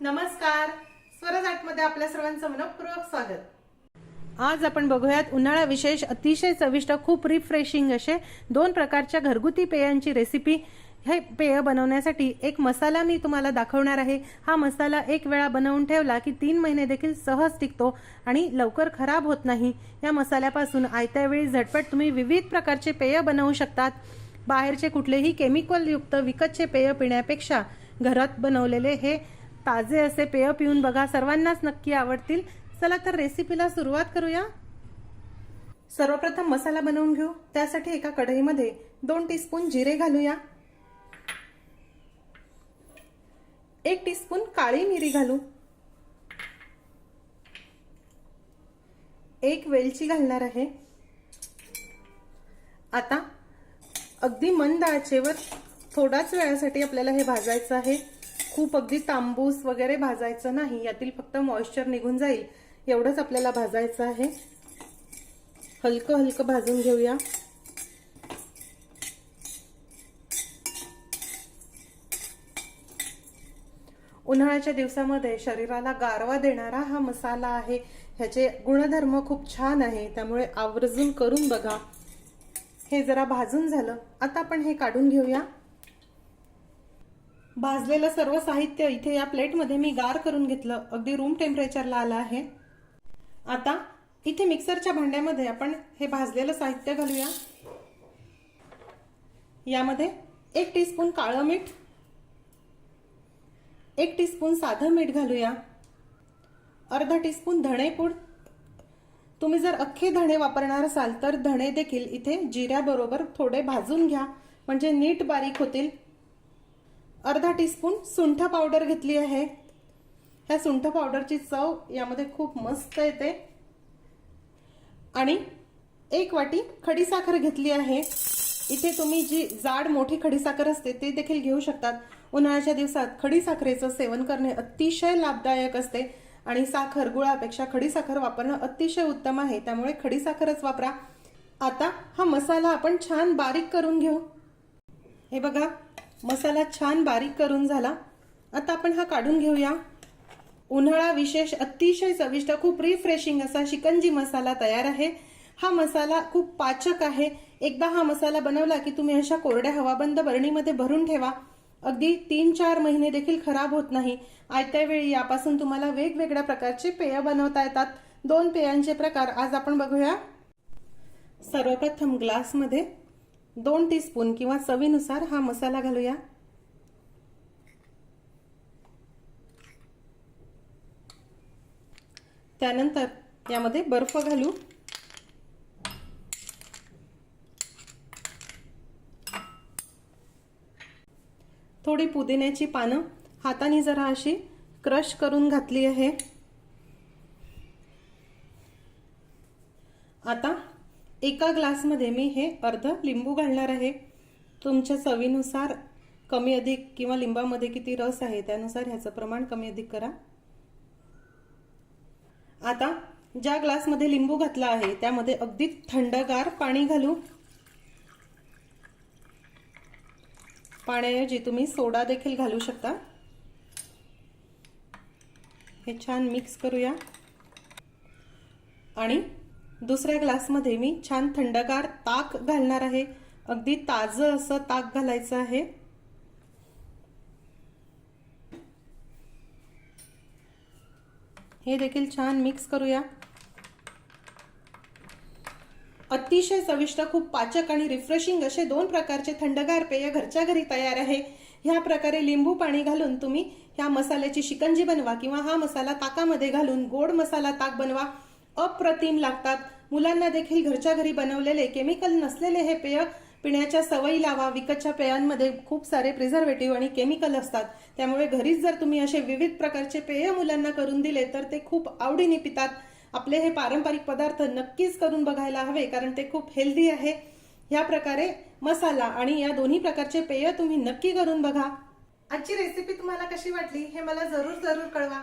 नमस्कार. स्वरजाटमध्ये आपल्या सर्वांचं मनपूर्वक स्वागत. आज आपण बघूयात उन्हाळा विशेष अतिशय चविष्ट खूप रिफ्रेशिंग असे दोन प्रकारच्या घरगुती पेयांची रेसिपी हे पेय बनवण्यासाठी एक मसाला मी तुम्हाला दाखवणार आहे. हा मसाला एक वेळा बनवून ठेवला की तीन महिने देखील सहज टिकतो आणि लवकर खराब होत नाही. या मसाल्यापासून आयत्या वेळी झटपट तुम्ही विविध प्रकारचे पेय बनवू शकतात. बाहेरचे कुठलेही केमिकलयुक्त विकतचे पेय पिण्यापेक्षा घरात बनवलेले हे ताजे असे पेय पिऊन बघा. सर्वांनाच नक्की आवडतील. चला तर रेसिपीला सुरुवात करूया. सर्वप्रथम मसाला बनवून घेऊ. त्यासाठी एका कढईमध्ये दोन टीस्पून जिरे घालूया. एक टीस्पून काळी मिरी घालू. एक वेलची घालणार आहे. आता अगदी मंद आचेवर थोड्याच वेळासाठी आपल्याला हे भाजायचं आहे. खूप अगदी तांबूस वगैरे भाजायचं नाही यातील फक्त मॉइश्चर निघून जाईल एवढंच आपल्याला भाजायचं आहे. हलकं हलकं भाजून घेऊया. उन्हाळ्याच्या दिवसामध्ये शरीराला गारवा देणारा हा मसाला आहे. ह्याचे गुणधर्म खूप छान आहे त्यामुळे आवर्जून करून बघा. हे जरा भाजून झालं आता आपण हे काढून घेऊया. भाजलेलं सर्व साहित्य इथे या प्लेटमध्ये मी गार करून घेतलं. अगदी रूम टेम्परेचरला आलं आहे. आता इथे मिक्सरच्या भांड्यामध्ये आपण हे भाजलेलं साहित्य घालूया. यामध्ये एक टीस्पून काळं मीठ एक टीस्पून साधं मीठ घालूया. अर्धा टीस्पून धणेपूड. तुम्ही जर अख्खे धणे वापरणार असाल तर धणे देखील इथे जिऱ्याबरोबर थोडे भाजून घ्या. म्हणजे नीट बारीक होतील. अर्धा टीस्पून सुंठ पावडर घेतली आहे. ह्या सुंठ पावडरची चव यामध्ये खूप मस्त येते. आणि एक वाटी खडीसाखर घेतली आहे. इथे तुम्ही जी जाड मोठी खडीसाखर असते ते देखील घेऊ शकतात. उन्हाळ्याच्या दिवसात खडीसाखरेचं सेवन करणे अतिशय लाभदायक असते. आणि साखर गुळापेक्षा खडीसाखर वापरणं अतिशय उत्तम आहे. त्यामुळे खडीसाखरच वापरा. आता हा मसाला आपण छान बारीक करून घेऊ. हे बघा. मसाला छान बारीक करून झाला. आता आपण हा काढून घेऊया. उन्हाळा विशेष अतिशय चविष्ट खूप रिफ्रेशिंग असा शिकंजी मसाला तयार आहे. हा मसाला खूप पाचक आहे. एकदा हा मसाला बनवला की तुम्ही अशा कोरड्या हवाबंद बरणीमध्ये भरून ठेवा. अगदी तीन चार महिने देखील खराब होत नाही. आयत्या वेळी यापासून तुम्हाला वेगवेगळ्या प्रकारचे पेय बनवता येतात. दोन पेयांचे प्रकार आज आपण बघूया. सर्वप्रथम ग्लासमध्ये दोन टीस्पून किंवा चवीनुसार हा मसाला घालूया. त्यानंतर यामध्ये बर्फ घालू. थोडी पुदिन्याची पानं हाताने जरा अशी क्रश करून घातली आहे. आता एका ग्लासमध्ये मी हे अर्ध लिंबू घालणार आहे. तुमच्या चवीनुसार कमी अधिक किंवा लिंबामध्ये किती रस आहे त्यानुसार ह्याचं प्रमाण कमी अधिक करा. आता ज्या ग्लासमध्ये लिंबू घातला आहे त्यामध्ये अगदी थंडगार पाणी घालू. पाण्याऐवजी तुम्ही सोडा देखील घालू शकता. हे छान मिक्स करूया. आणि दुसऱ्या ग्लासमध्ये मी छान थंडगार ताक घालणार आहे. अगदी ताजं असं ताक घालायचं आहे. हे देखील छान मिक्स करूया. अतिशय चविष्ट खूप पाचक आणि रिफ्रेशिंग असे दोन प्रकारचे थंडगार पेय घरच्या घरी तयार आहे. ह्या प्रकारे लिंबू पाणी घालून तुम्ही ह्या मसाल्याची शिकंजी बनवा किंवा हा मसाला ताकामध्ये घालून गोड मसाला ताक बनवा. अप्रतिम लागतात. मुलांना देखील घरच्या घरी बनवलेले केमिकल नसलेले हे पेय पिण्याच्या सवयी लावा. विकतच्या पेयांमध्ये खूप सारे प्रिझर्वेटिव्ह आणि केमिकल असतात. त्यामुळे घरीच जर तुम्ही असे विविध प्रकारचे पेय मुलांना करून दिले तर ते खूप आवडीने पितात. आपले हे पारंपरिक पदार्थ नक्कीच करून बघायला हवे कारण ते खूप हेल्दी आहे. या प्रकारे मसाला आणि या दोन्ही प्रकारचे पेय तुम्ही नक्की करून बघा. आजची रेसिपी तुम्हाला कशी वाटली हे मला जरूर जरूर कळवा.